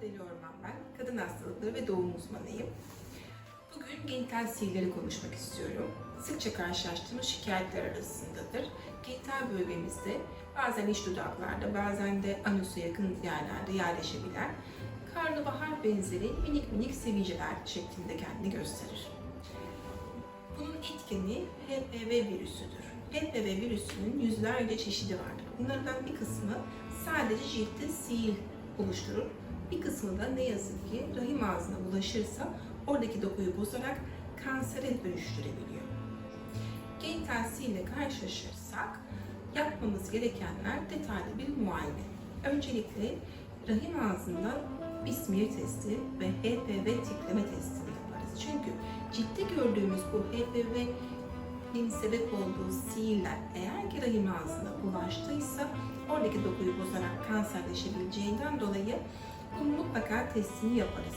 Adeli Orman ben. Kadın hastalıkları ve doğum uzmanıyım. Bugün genital sihirleri konuşmak istiyorum. Sıkça karşılaştığımız şikayetler arasındadır. Genital bölgemizde bazen iç dudaklarda bazen de anusa yakın yerlerde yerleşebilen karnabahar benzeri minik minik sivilceler şeklinde kendini gösterir. Bunun etkeni HPV virüsüdür. HPV virüsünün yüzlerce çeşidi vardır. Bunlardan bir kısmı sadece ciltte sil oluşturur. Bir kısmı da ne yazık ki rahim ağzına bulaşırsa oradaki dokuyu bozarak kansere dönüştürebiliyor. Genital sil ile karşılaşırsak yapmamız gerekenler detaylı bir muayene. Öncelikle rahim ağzından bir testi ve HPV tipleme testini yaparız. Çünkü ciltte gördüğümüz bu HPV'nin sebep olduğu sihirler eğer ki rahim ağzına ulaştıysa oradaki dokuyu bozarak kanserleşebileceğinden dolayı bunun mutlaka testini yaparız.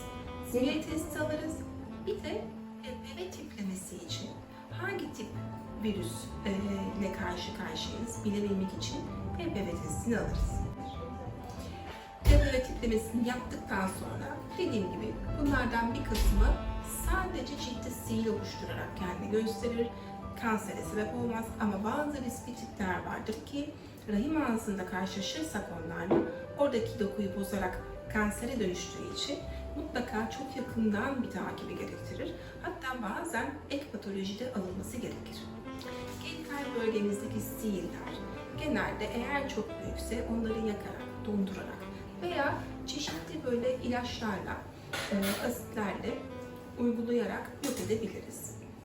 Smear testi alırız. Bir de HPV tiplemesi için hangi tip virüs e, ile karşı karşıyayız bilebilmek için HPV testini alırız. HPV tiplemesini yaptıktan sonra dediğim gibi bunlardan bir kısmı sadece ciltte sil oluşturarak kendini gösterir. Kansere sebep olmaz ama bazı riskli tipler vardır ki rahim ağzında karşılaşırsak onlarla oradaki dokuyu bozarak kansere dönüştüğü için mutlaka çok yakından bir takibi gerektirir. Hatta bazen ek patolojide alınması gerekir. Genital bölgemizdeki sihirler genelde eğer çok büyükse onları yakarak, dondurarak veya çeşitli böyle ilaçlarla, e, asitlerle uygulayarak yok edebiliriz.